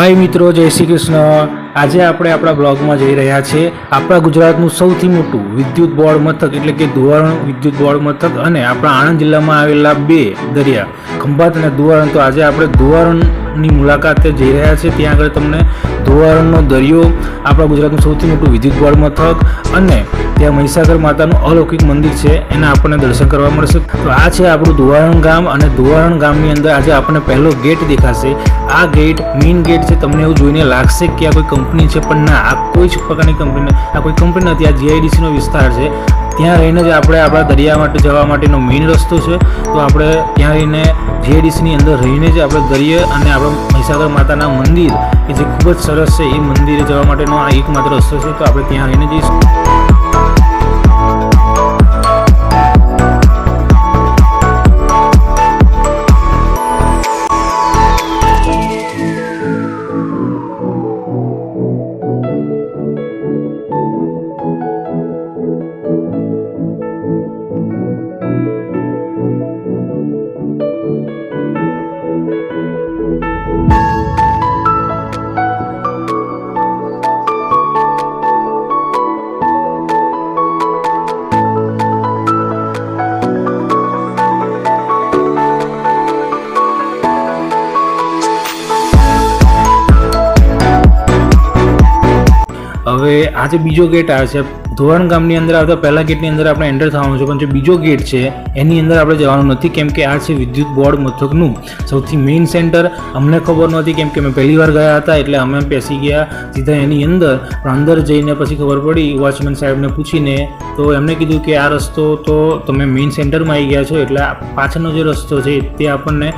હાય મિત્રો, જય શ્રી કૃષ્ણ. આજે આપણે આપણા બ્લોગમાં જઈ રહ્યા છીએ આપણા ગુજરાતનું સૌથી મોટું વિદ્યુત બોર્ડ મથક, એટલે કે ધોરણ વિદ્યુત બોર્ડ મથક અને આપણા આણંદ જિલ્લામાં આવેલા બે દરિયા, ખંભાત અને ધુવારણ તો આજે આપણે ધુવારણની મુલાકાતે જઈ રહ્યા છીએ. ત્યાં આગળ તમને ધુવારણનો દરિયો, આપણા ગુજરાતનું સૌથી મોટું વિદ્યુત બોર્ડ મથક અને ત્યાં મહીસાગર માતાનું અલૌકિક મંદિર છે, એના આપણને દર્શન કરવા મળશે. તો આ છે આપણું ધુવારણ ગામ અને ધુવારણ ગામની અંદર આજે આપણને પહેલો ગેટ દેખાશે. આ ગેટ મેઇન ગેટ છે, તમને એવું જોઈને લાગશે કે આ કોઈ કંપની છે, પણ ના, આ કોઈ જ પ્રકારની કંપની આ કોઈ કંપની નથી, આ જીઆઈડીસીનો વિસ્તાર છે. ત્યાં રહીને જ આપણે આપણા દરિયા માટે જવા માટેનો મેઇન રસ્તો છે. તો આપણે ત્યાં રહીને જીઆઈડીસીની અંદર રહીને જ આપણે દરિયે અને આપણા મહીસાગર માતાના મંદિર કે જે ખૂબ જ સરસ છે, એ મંદિરે જવા માટેનો આ એકમાત્ર રસ્તો છે. તો આપણે ત્યાં રહીને જઈશું. હવે આ જે બીજો ગેટ આવે છે, ધોવાણ ગામની અંદર આવતા પહેલા ગેટની અંદર આપણે એન્ટર થવાનું છે, પણ જે બીજો ગેટ છે, એની અંદર આપણે જવાનું નથી, કેમ કે આ છે વિદ્યુત બોર્ડ મથકનું સૌથી મેઇન સેન્ટર અમને ખબર નહોતી, કેમ કે અમે પહેલી વાર ગયા હતા, એટલે અમે બેસી ગયા સીધા એની અંદર. પણ અંદર જઈને પછી ખબર પડી વોચમેન સાહેબને પૂછીને, તો એમને કીધું કે આ રસ્તો તો તમે મેઇન સેન્ટરમાં આવી ગયા છો, એટલે પાછળનો જે રસ્તો છે, તે આપણને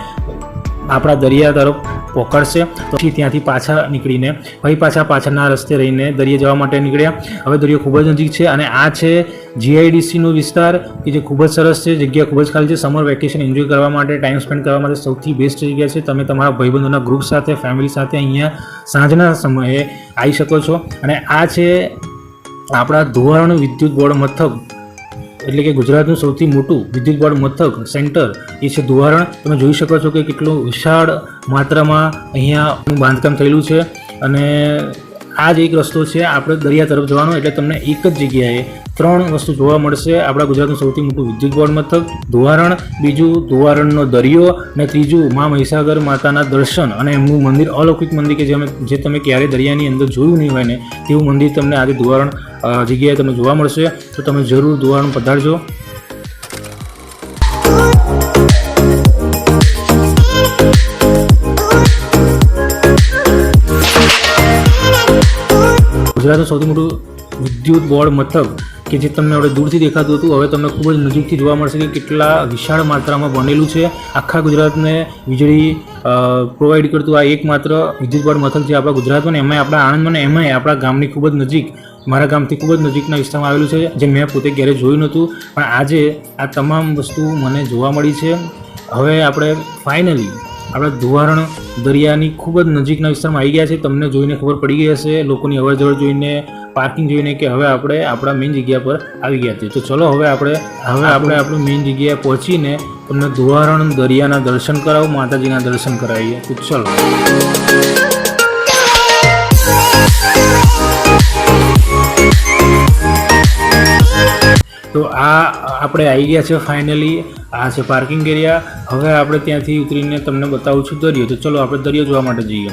આપણા દરિયા તરફ પકડશે પછી ત્યાંથી પાછા નીકળીને ફરી પાછા પાછળના રસ્તે રહીને દરિયા જવા માટે નીકળ્યા. હવે દરિયો ખૂબ જ નજીક છે અને આ છે જીઆઈડીસીનો વિસ્તાર, કે જે ખૂબ જ સરસ છે, જગ્યા ખૂબ જ ખાલી છે. સમર વેકેશન એન્જોય કરવા માટે ટાઈમ સ્પેન્ડ કરવા માટે સૌથી બેસ્ટ જગ્યા છે. તમે તમારા ભાઈબંધોના ગ્રુપ સાથે ફેમિલી સાથે અહીંયા સાંજના સમયે આવી શકો છો. અને આ છે આપણા ધોવાણ વિદ્યુત બોર્ડ મથક. એટલે કે ગુજરાતનું સૌથી મોટું વિદ્યુત બોર્ડ મથક, સેન્ટર એ છે ધુવારણ તમે જોઈ શકો છો કે કેટલું વિશાળ માત્રામાં અહીંયા બાંધકામ થયેલું છે અને આ જ એક રસ્તો છે આપણે દરિયા તરફ જવાનો, એટલે તમને એક જ જગ્યાએ ત્રણ વસ્તુ જોવા મળશે. આપણા ગુજરાતનું સૌથી મોટું વિદ્યુત બોર્ડ મથક ધોવારણ બીજું ધોવારણનો દરિયો અને ત્રીજું મા મહીસાગર માતાના દર્શન અને એમનું મંદિર, અલૌકિક મંદિર કે જે અમે જે તમે ક્યારે દરિયાની અંદર જોયું નહીં હોય ને, તેવું મંદિર તમને આજે ધોવારણ જગ્યાએ તમને જોવા મળશે, તો તમે જરૂર ધોવારણ પધારજો. ગુજરાતનું સૌથી મોટું વિદ્યુત બોર્ડ મથક, કે જે તમને હવે દૂરથી દેખાતું હતું, હવે તમને ખૂબ જ નજીકથી જોવા મળશે કે કેટલા વિશાળ માત્રામાં બનેલું છે. આખા ગુજરાતને વીજળી પ્રોવાઈડ કરતું આ એકમાત્ર વિદ્યુત બોર્ડ મથક જે આપણા ગુજરાતમાં ને એમાંય આપણા આણંદમાં ને એમાંય આપણા ગામની ખૂબ જ નજીક મારા ગામથી ખૂબ જ નજીકના વિસ્તારમાં આવેલું છે જે મેં પોતે ક્યારેય જોયું નહોતું પણ આજે આ તમામ વસ્તુ મને જોવા મળી છે. હવે આપણે ફાઇનલી આપણે ધુવારણ દરિયાની ખૂબ જ નજીકના વિસ્તારમાં આવી ગયા છે. તમને જોઈને ખબર પડી ગઈ હશે લોકોની અવર જવર જોઈને પાર્કિંગ જોઈને કે હવે આપણે આપણા મેઇન જગ્યા પર આવી ગયા છીએ. તો ચલો હવે આપણે હવે આપણે આપણી મેઇન જગ્યાએ પહોંચીને તમને ધુવારણ દરિયાના દર્શન કરાવો માતાજીના દર્શન કરાવીએ. તો ચલો. તો આ આપણે આવી ગયા છે ફાઇનલી આ છે પાર્કિંગ એરિયા હવે આપણે ત્યાંથી ઉતરીને તમને બતાવું છું દરિયો. તો ચલો આપણે દરિયો જોવા માટે જઈએ.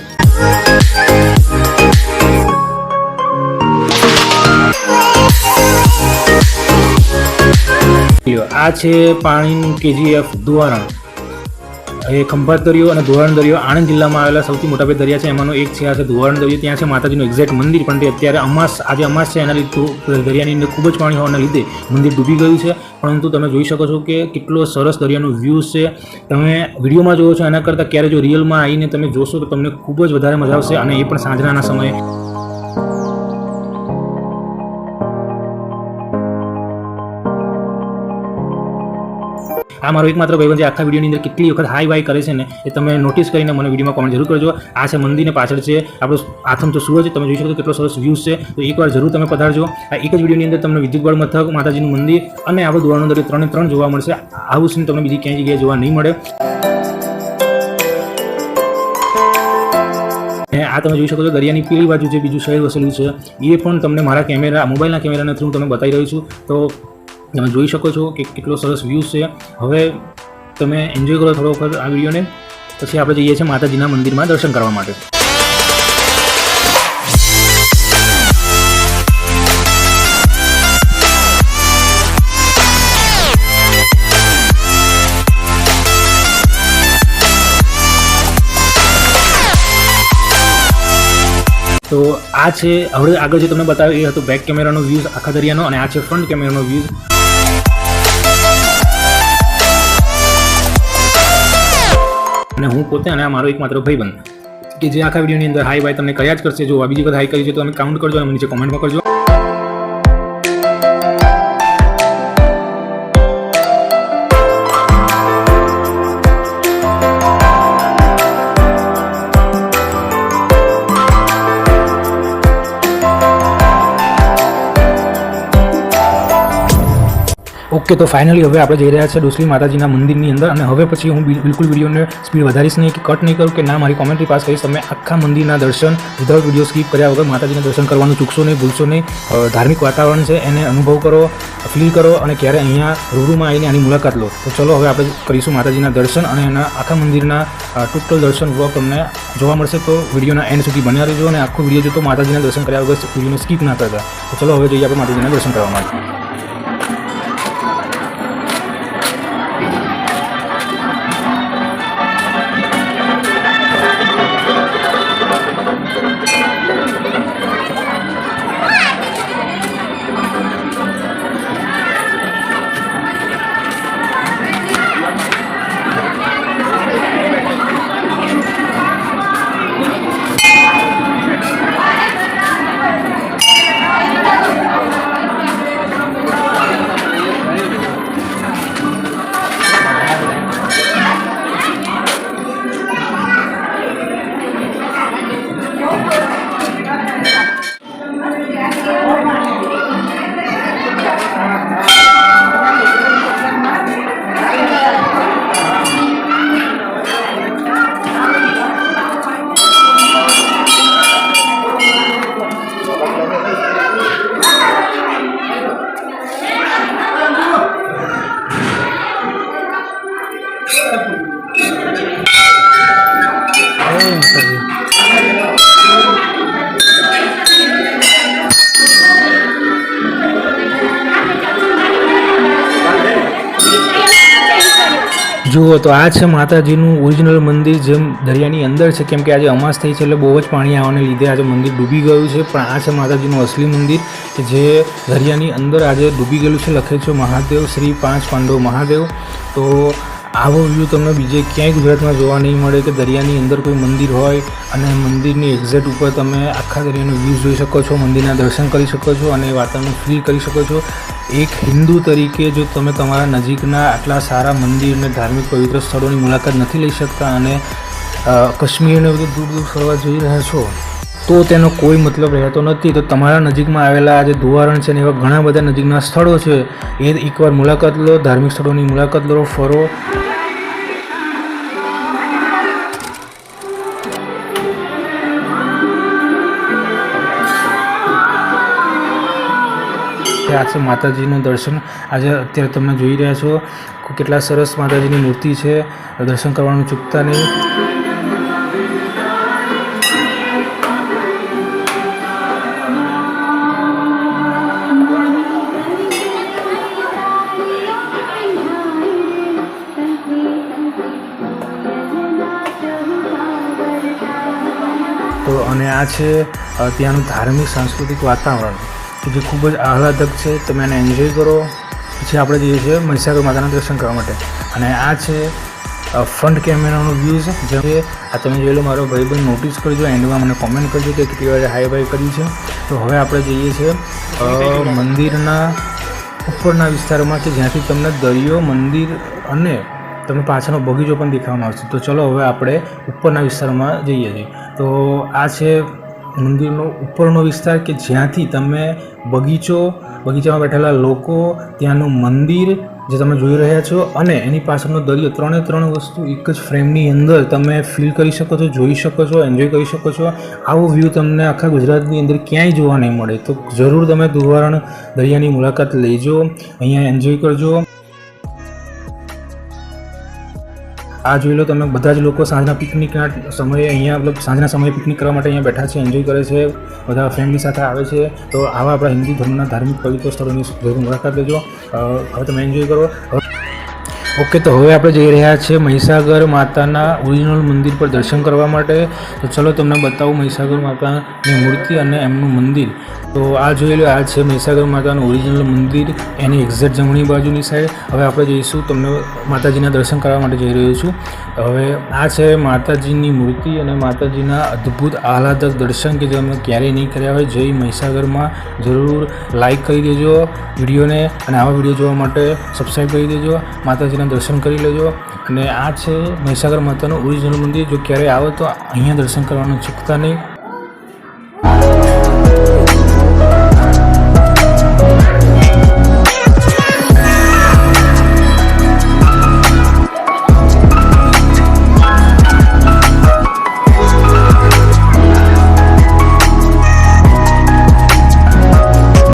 આ છે પાણીનું કેજીએફ ધોવારણ એ ખંભાત દરિયો અને ધોરણ દરિયો આણંદ જિલ્લામાં આવેલા સૌથી મોટા બે દરિયા છે. એમાંનો એક છે આ છે ધોવારણ દરિયો. ત્યાં છે માતાજીનું એક્ઝેક્ટ મંદિર, પણ તે અત્યારે અમાસ, આજે અમાસ છે એના લીધે દરિયાની અંદર ખૂબ જ પાણી હોવાના લીધે મંદિર ડૂબી ગયું છે. પરંતુ તમે જોઈ શકો છો કે કેટલો સરસ દરિયાનો વ્યૂઝ છે. તમે વિડીયોમાં જોવો છો એના કરતાં ક્યારે જો રિયલમાં આવીને તમે જોશો તો તમને ખૂબ જ વધારે મજા આવશે અને એ પણ સાંજના સમયે. આ મારો એકમાત્ર ભાઈબંધ જે આખા વિડીયોની અંદર કેટલી વખત હાઈ વાય કરે છે ને એ તમે નોટિસ કરીને મને વિડીયોમાં કોમેન્ટ જરૂર કરજો. આ છે મંદિરને પાછળ છે. આપણો આથમ તો સૂરજ તમે જોઈ શકો છો કેટલો સરસ વ્યૂઝ છે. તો એકવાર જરૂર તમે પધારજો. આ એક જ વિડીયોની અંદર તમને વિદ્યુત બળ મથક, માતાજીનું મંદિર અને આપણું ધોવાણનું અંદર ત્રણે ત્રણ જોવા મળશે. આવું સીન તમને બીજી ક્યાંય જગ્યાએ જોવા નહીં મળે. અને આ તમે જોઈ શકો છો દરિયાની પેલી બાજુ જે બીજું શહેર વસેલું છે, એ પણ તમને મારા કેમેરા, મોબાઈલના કેમેરાના થ્રુ તમને બતાવી રહ્યો છું. તો તમે જોઈ શકો છો કે કેટલો સરસ વ્યૂઝ છે. હવે તમે એન્જોય કરો થોડો વખત આ વિડીયોને. પછી આપણે જઈએ છીએ માતાજીના મંદિરમાં દર્શન કરવા માટે. તો આ છે, હવે આગળ જે તમને બતાવ્યું એ હતો બેક કેમેરાનો વ્યૂઝ આખા દરિયાનો અને આ છે ફ્રન્ટ કેમેરાનો વ્યૂઝ અને હું પોતે અને આ મારો એકમાત્ર ભાઈબંધ. કે જે આખા વિડીયોની અંદર હાઈ બાય તમને કયા જ કરશે. જો આ બીજી વખત હાઈ કરી છે તો તમે કાઉન્ટ કરજો અને નીચે કોમેન્ટમાં કરજો. ઓકે, તો ફાઇનલી હવે આપણે જઈ રહ્યા છે ડોસલી માતાજીના મંદિરની અંદર અને હવે પછી હું બિલકુલ વિડીયોને સ્પીડ વધારીશ નહીં કે કટ નહીં કરું કે ના મારી કોમેન્ટ્રી પાસ કરીશ, તમે આખા મંદિરના દર્શન વિધાઉટ વીડિયો સ્કીપ કર્યા વગર માતાજીના દર્શન કરવાનું ચૂકશો નહીં, ભૂલશો નહીં. ધાર્મિક વાતાવરણ છે, એને અનુભવ કરો ફીલ કરો અને ક્યારે અહીંયા રૂબરૂમાં આવીને આની મુલાકાત લો. તો ચલો હવે આપણે કરીશું માતાજીના દર્શન અને એના આખા મંદિરના ટોટલ દર્શન વર્ક તમને જોવા મળશે. તો વિડીયોના એન્ડ સુધી બન્યા રહેજો અને આખો વીડિયો જો તો માતાજીના દર્શન કર્યા વગર વિડીયોને સ્કીપ ના કરતા. તો ચલો હવે જઈએ આપણે માતાજીના દર્શન કરવા માટે. જુઓ તો આ છે માતાજીનું ઓરિજિનલ મંદિર જેમ દરિયાની અંદર છે, કેમ કે આજે અમાસ થઈ છે એટલે બહુ જ પાણી આવવાને લીધે આજે મંદિર ડૂબી ગયું છે. પણ આ છે માતાજીનું અસલી મંદિર કે જે દરિયાની અંદર આજે ડૂબી ગયેલું છે લખે છે મહાદેવ, શ્રી પાંચ પાંડવ મહાદેવ. તો આવો વ્યૂ તમને બીજે ક્યાંય ગુજરાતમાં જોવા નહીં મળે કે દરિયાની અંદર કોઈ મંદિર હોય અને મંદિરની એક્ઝેક્ટ ઉપર તમે આખા દરિયાનો વ્યૂ જોઈ શકો છો, મંદિરના દર્શન કરી શકો છો અને વાતાવરણ ફીલ કરી શકો છો. એક હિન્દુ તરીકે જો તમે તમારા નજીકના આટલા સારા મંદિર અને ધાર્મિક પવિત્ર સ્થળોની મુલાકાત નથી લઈ શકતા અને કશ્મીરને બધું દૂર દૂર ફરવા જઈ રહ્યા છો, તો તેનો કોઈ મતલબ રહેતો નથી. તો તમારા નજીકમાં આવેલા જે ધોવારણ છે ને એવા ઘણા બધા નજીકના સ્થળો છે. એ એકવાર મુલાકાત લો, ધાર્મિક સ્થળોની મુલાકાત લો, ફરો. છે. આ છે માતાજીનું દર્શન. આજે અત્યારે તમે જોઈ રહ્યા છો કેટલા સરસ માતાજીની મૂર્તિ છે. દર્શન કરવાનું ચૂકતા નહીં. તો અને આ છે ત્યાંનું ધાર્મિક, સાંસ્કૃતિક વાતાવરણ. કે જે ખૂબ જ આહલાદક છે, તમે એને એન્જોય કરો. પછી આપણે જઈએ છીએ મહીસાગર માતાના દર્શન કરવા માટે. અને આ છે ફ્રન્ટ કેમેરાનો વ્યૂ છે કે આ તમે જોઈ લો, મારો ભાઈબંધ નોટિસ કરજો એન્ડમાં મને કોમેન્ટ કરજો કે કેટલી વાર હાઈ બાય કરી છે. તો હવે આપણે જઈએ છીએ મંદિરના ઉપરના વિસ્તારમાં કે જ્યાંથી તમને દરિયો, મંદિર અને તમને પાછળનો બગીચો પણ દેખાવામાં આવશે. તો ચલો હવે આપણે ઉપરના વિસ્તારમાં જઈએ છીએ. તો આ છે મંદિરનો ઉપરનો વિસ્તાર કે જ્યાંથી તમે બગીચો, બગીચામાં બેઠેલા લોકો, ત્યાંનું મંદિર જે તમે જોઈ રહ્યા છો અને એની પાછળનો દરિયો, ત્રણે ત્રણ વસ્તુ એક જ ફ્રેમની અંદર તમે ફીલ કરી શકો છો, જોઈ શકો છો એન્જોય કરી શકો છો. આવો વ્યૂ તમને આખા ગુજરાતની અંદર ક્યાંય જોવા નહીં મળે. તો જરૂર તમે ધોવારણ દરિયાની મુલાકાત લેજો, અહીંયા એન્જોય કરજો. આ જોઈ લો તમે બધા જ લોકો સાંજના પિકનિકના સમયે અહીંયા, મતલબ સાંજના સમયે પિકનિક કરવા માટે અહીંયા બેઠા છે એન્જોય કરે છે, બધા ફેમિલી સાથે આવે છે. તો આવા આપણા હિન્દુ ધર્મના ધાર્મિક પવિત્ર સ્થળોની જરૂર મુલાકાત લેજો. હવે તમે એન્જોય કરો. ઓકે તો હવે આપણે જઈ રહ્યા છીએ મહીસાગર માતાના ઓરિજિનલ મંદિર પર દર્શન કરવા માટે. તો ચલો તમને બતાવું મહીસાગર માતાની મૂર્તિ અને એમનું મંદિર. તો આ જોઈ લો, આ છે મહીસાગર માતાનું ઓરિજિનલ મંદિર. એની એક્ઝેક્ટ જમણી બાજુની સાઈડ હવે આપણે જઈશું, તમને માતાજીના દર્શન કરવા માટે જઈ રહ્યો છું. હવે આ છે માતાજીની મૂર્તિ અને માતાજીના અદ્ભુત આહલાદક દર્શન કે જે અમે ક્યારેય નહીં કર્યા હોય. જય મહીસાગરમાં જરૂર લાઈક કરી દેજો વિડીયોને અને આવા વીડિયો જોવા માટે સબસ્ક્રાઈબ કરી દેજો. માતાજીના દર્શન કરી લેજો. અને આ છે મહીસાગર માતાનું ઓરિજિનલ મંદિર. જો ક્યારેય આવો તો અહીંયા દર્શન કરવાનું ચૂકતા નહીં.